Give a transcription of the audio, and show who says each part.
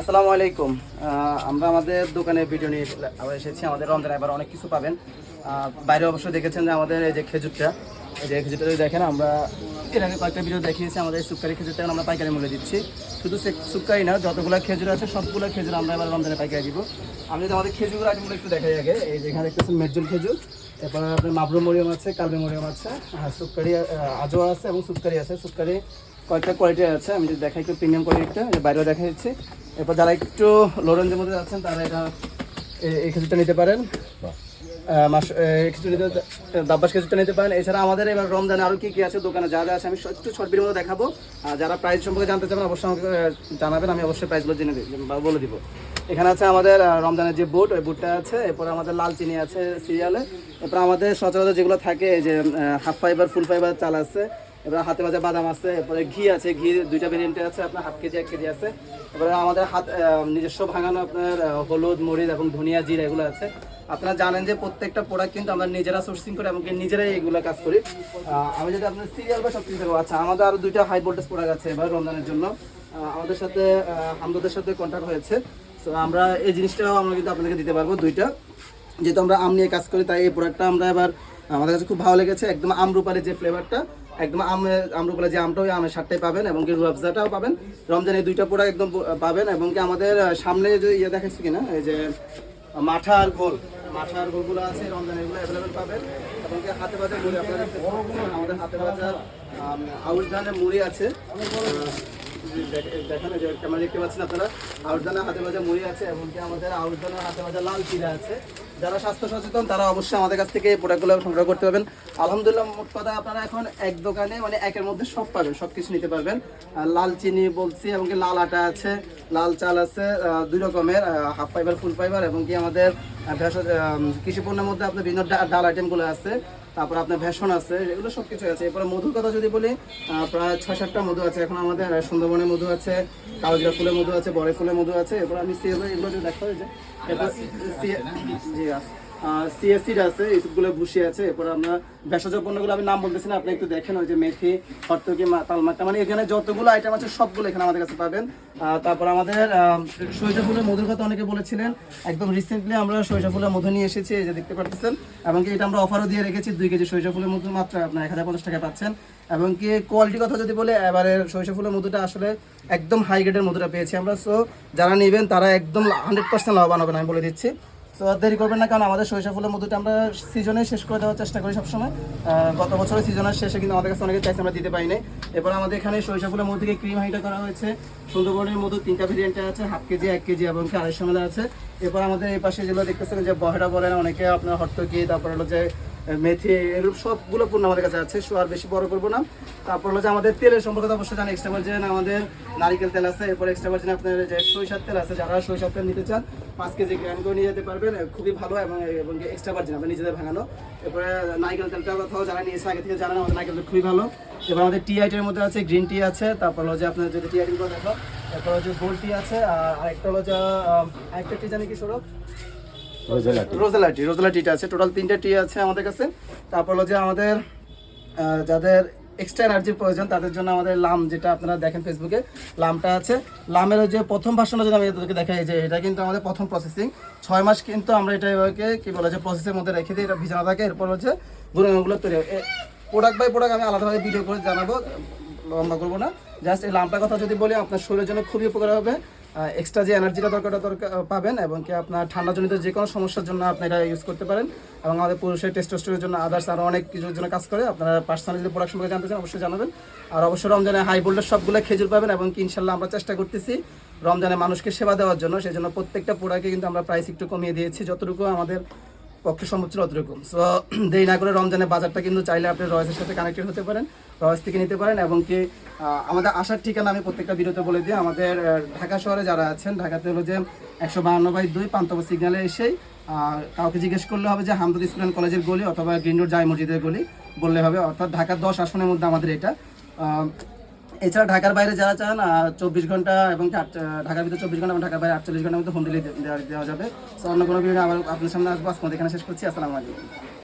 Speaker 1: আসসালামু আলাইকুম। আমরা আমাদের দোকানে ভিডিও নিয়ে আবার এসেছি। আমাদের রমজান এবার অনেক কিছু পাবেন। বাইরে অবশ্যই দেখেছেন যে আমাদের এই যে খেজুরটা। এই যে খেজুরটা যদি দেখেন, আমরা এর আগে কয়েকটা ভিডিও দেখিয়েছি আমাদের এই সুক্কারি খেজুরটা। এখন আমরা পাইকারি মূল্যে দিচ্ছি। শুধু সে সুক্কারি না, যতগুলো খেজুর আছে, সবগুলো খেজুর আমরা এবার রমজানে পাইকারি দিব। আমি যদি আমাদের খেজুর আইটেমগুলো একটু দেখাই আগে। এই যেখানে দেখতেছেন মেজুল খেজুর। এরপর আপনার মাবরু মরিয়াম আছে, কালবে মরিয়াম আছে সুপকারি আজোয়া আছে এবং সুপকারি আছে। সুপকারি কয়েকটা কোয়ালিটি আছে, আমি যদি দেখাই একটু প্রিমিয়াম কোয়ালিটিটা বাইরেও দেখা যাচ্ছে এরপর যারা একটু লোরেঞ্জের মধ্যে আছেন তারা এটা এই খেজুরটা নিতে পারেন। নিতে দাব্বাস খেজুরটা নিতে পারেন। এছাড়া আমাদের এবার রমজানে আরও কী কী আছে? দোকানে যা যা আছে, আমি একটু শর্ট মতো দেখাবো। আর যারা প্রাইস সম্পর্কে জানতে চাবেন অবশ্যই আমাকে জানাবেন। আমি অবশ্যই প্রাইসগুলো জেনে বলে দিব। এখানে আছে আমাদের রমজানের যে বুট ওই বুটটা আছে। এরপর আমাদের লাল চিনি আছে সিরিয়ালে এরপর আমাদের সচরাচর যেগুলো থাকে, এই যে হাফ ফাইবার ফুল ফাইবার চাল আছে। এবার হাতে ভাজা বাদাম আছে এরপরে ঘি আছে ঘি দুইটা ভেরিয়েন্টে আছে আপনার হাফ কেজি এক কেজি আছে। এবারে আমাদের হাত নিজস্ব ভাঙানো আপনার হলুদ মরিচ এবং ধনিয়া জিরা এগুলো আছে। আপনারা জানেন যে প্রত্যেকটা প্রোডাক্ট কিন্তু আমরা নিজেরা সোর্সিং করে এবং নিজেরাই এগুলো কাজ করি। আমি যদি আপনার সিরিয়াল বা সব কিছু আচ্ছা আমাদের আরও দুইটা হাই ভোল্টেজ প্রোডাক্ট আছে এবার রমজানের জন্য। আমাদের সাথে আহ, হামদদের সাথে কন্ট্যাক্ট হয়েছে। তো আমরা এই জিনিসটাও আমরা কিন্তু আপনাদেরকে দিতে পারব দুইটা। যেহেতু আমরা আম নিয়ে কাজ করি তাই এই প্রোডাক্টটা আমরা এবার আমাদের কাছে খুব ভালো লেগেছে। একদম আমরুপালি যে ফ্লেভারটা একদম আমের আমরুপালি যে আমটা ওই আমের সারটাই পাবেন এবং কি রুয়াবজাটাও পাবেন। রমজান এই দুইটা পোড়া একদম পাবেন এবং কি আমাদের সামনে যে ইয়ে দেখাচ্ছি কিনা, এই যে মাঠা আর গোল মাঠা আর গোলগুলো আছে, রমজান এগুলো অ্যাভেলেবেল পাবেন। এবং কি হাতে বাজার মুড়ি আপনাদের আমাদের হাতে বাজার আউশ ধানের মুড়ি আছে। দেখ- দেখেন যে ক্যামেরা দেখতে পাচ্ছেন আপনারা। আউশদানা হাতে ভাজা মুড়ি আছে এমনকি আমাদের আউশদানা হাতে ভাজা লাল চিরা আছে। যারা স্বাস্থ্য সচেতন, তারা অবশ্যই আমাদের কাছ থেকে প্রোডাক্টগুলো সংগ্রহ করতে পারবেন। আলহামদুলিল্লাহ, মোট কথা আপনারা এখন এক দোকানে মানে একের মধ্যে সব পাবেন সব কিছু নিতে পারবেন। লাল চিনি বলছি এবং কি লাল আটা আছে, লাল চাল আছে দুই রকমের হাফ ফাইবার ফুল ফাইবার এবং কি আমাদের ভেষজ কৃষি পণ্যের মধ্যে আপনার বিভিন্ন ডাল আইটেমগুলো আছে তারপর আপনার ভেষণ আছে এগুলো সব কিছু আছে। এরপরে মধুর কথা যদি বলি প্রায় ছয় সাতটা মধু আছে এখন আমাদের সুন্দরবনের মধু আছে কালজিরা ফুলের মধু আছে বরে ফুলের মধু আছে এরপর আমি সিএ এগুলো যদি দেখতে যে এরপর জি আছে। সিএসিড আছে এইসবগুলো ভুসি আছে। এরপর আমরা ভেষজ পণ্যগুলো, আমি নাম বলতেছি না আপনি একটু দেখেন, ওই যে মেথি, হর্তকি তালমাটা মানে এখানে যতগুলো আইটেম আছে, সবগুলো এখানে আমাদের কাছে পাবেন। তারপর আমাদের সরিষা ফুলের মধুর কথা অনেকে বলেছিলেন, একদম রিসেন্টলি আমরা সরিষা ফুলের মধু নিয়ে এসেছি, এই যে দেখতে পাচ্ছেন এবং কি এটা আমরা অফারও দিয়ে রেখেছি, দুই কেজি সরিষা ফুলের মধু মাত্র আপনার এক হাজার পঞ্চাশ টাকা পাচ্ছেন। এবং কি কোয়ালিটির কথা যদি বলে, এবারে সরিষা মধুটা আসলে একদম হাই গ্রেডের মধুটা পেয়েছি আমরা। সো যারা নেবেন, তারা একদম হান্ড্রেড পার্সেন্ট লাভবান হবেন, আমি বলে দিচ্ছি। তো দেরি করবেন না, কারণ আমাদের সরিষা ফুলের মধুটা আমরা সিজনে শেষ করে দেওয়ার চেষ্টা করি সবসময়। গত বছরের সিজনের শেষে কিন্তু আমাদের কাছে অনেকে চাইছে আমরা দিতে পারিনি। এরপর আমাদের এখানে সরিষা ফুলের মধু থেকে ক্রিম হাইটা করা হয়েছে। সুন্দরবনের মধু তিনটা ভেরিয়েন্টে আছে হাফ কেজি, এক কেজি এবং আড়াইশো মেলা আছে। এরপর আমাদের এই পাশে যেগুলো দেখতেছেন যে বহেরা বলেন, অনেকে আপনার হট্টকি তারপর হলো যে মেথি এরূপ সবগুলো পণ্য আমাদের কাছে আছে, সো আর বেশি বড় করব না। তারপর যে আমাদের তেলের সম্পর্কে অবশ্যই জানি এক্সট্রা ভার্জিন আমাদের নারিকেল তেল আছে, এরপর এক্সট্রা ভার্জিন আপনার যে সরিষার তেল আছে, যারা সরিষার তেল নিতে চান, পাঁচ কেজি গ্র্যান্ড করে নিয়ে যেতে পারবেন খুবই ভালো এবং এবং এক্সট্রা ভার্জিন আপনার নিজেদের ভাঙানো। এরপরে নারিকেল তেলটার কথাও যারা নিয়েছে, আগে থেকে জানেন, আমাদের নারিকেল তেল খুবই ভালো। এবার আমাদের টি আইটের মধ্যে আছে গ্রিন টি আছে, তারপর যে আপনার যদি টি আইটেম করে দেখো তারপর হচ্ছে গোল্ড টি আছে, আর আরেকটা হলো যে আরেকটা টি জানি কি, সৌরভ? রোজেলা টি রোজেলা টিটা আছে। টোটাল তিনটে টি আছে আমাদের কাছে। তারপর হলো যে আমাদের যাদের এক্সট্রা এনার্জির প্রয়োজন, তাদের জন্য আমাদের লাম যেটা আপনারা দেখেন ফেসবুকে লামটা আছে। লামের যে প্রথম ভাষণটা যদি আমি এদেরকে দেখাই, যে এটা কিন্তু আমাদের প্রথম প্রসেসিং ছয় মাস কিন্তু আমরা এটা এভাবে, কি বলে, যে প্রসেসের মধ্যে রেখে দিই, এটা ভিজানো থাকে। এরপর হচ্ছে গুঁড়োগুলো তৈরি প্রোডাক্ট বাই প্রোডাক্ট আমি আলাদাভাবে ভিডিও করে জানাব, লম্বা করব না। জাস্ট এই লামটার কথা যদি বলি, আপনার শরীরের জন্য খুবই উপকার হবে। এক্সট্রা যে এনার্জিটা দরকারটা দরকার পাবেন এবং কি আপনার ঠান্ডাজনিত যে কোনো সমস্যার জন্য আপনারা ইউজ করতে পারেন এবং আমাদের পুরুষের টেস্টোস্টেরনের জন্য আদার্স আরও অনেক কিছুর জন্য কাজ করে। আপনারা পার্সোনালি যদি প্রোডাক্ট সম্পর্কে জানতে চান, অবশ্যই জানাবেন। আর অবশ্যই রমজানে হাই ভোল্টেজ সবগুলো খেজুর পাবেন এবং কি ইনশাল্লাহ আমরা চেষ্টা করতেছি রমজানে মানুষকে সেবা দেওয়ার জন্য। সেই জন্য প্রত্যেকটা প্রোডাক্টে কিন্তু আমরা প্রাইস একটু কমিয়ে দিয়েছি। যতটুকু আমাদের পক্ষে সম্ভব ছিল অতটুকু সো দেরি না করে রমজানের বাজারটা কিন্তু চাইলে আপনি রয়েসের সাথে কানেক্টেড হতে পারেন, রয়েস থেকে নিতে পারেন এবং কি আমাদের আসার ঠিকানা আমি প্রত্যেকটা ভিডিওতে বলে দিই। আমাদের ঢাকা শহরে যারা আছেন, ঢাকাতে হলো যে একশো বাহান্ন বাই দুই পান্তব সিগনালে এসেই কাউকে জিজ্ঞেস করলে হবে যে হামদুদ স্কুল কলেজের গলি অথবা গ্রিন রোড জাই মসজিদের গলি বললে হবে। অর্থাৎ ঢাকার দশ আসনের মধ্যে আমাদের এটা। এছাড়া ঢাকার বাইরে যারা চান চব্বিশ ঘণ্টা এবং ঢাকার ভিতরে চব্বিশ ঘণ্টা এবং ঢাকার বাইরে আটচল্লিশ ঘণ্টার মধ্যে হোম ডেলিভারি দেওয়া যাবে। সো অন্য কোনো আবার আপনার সামনে আসব। আজকে এখানে শেষ করছি। আসসালামু আলাইকুম।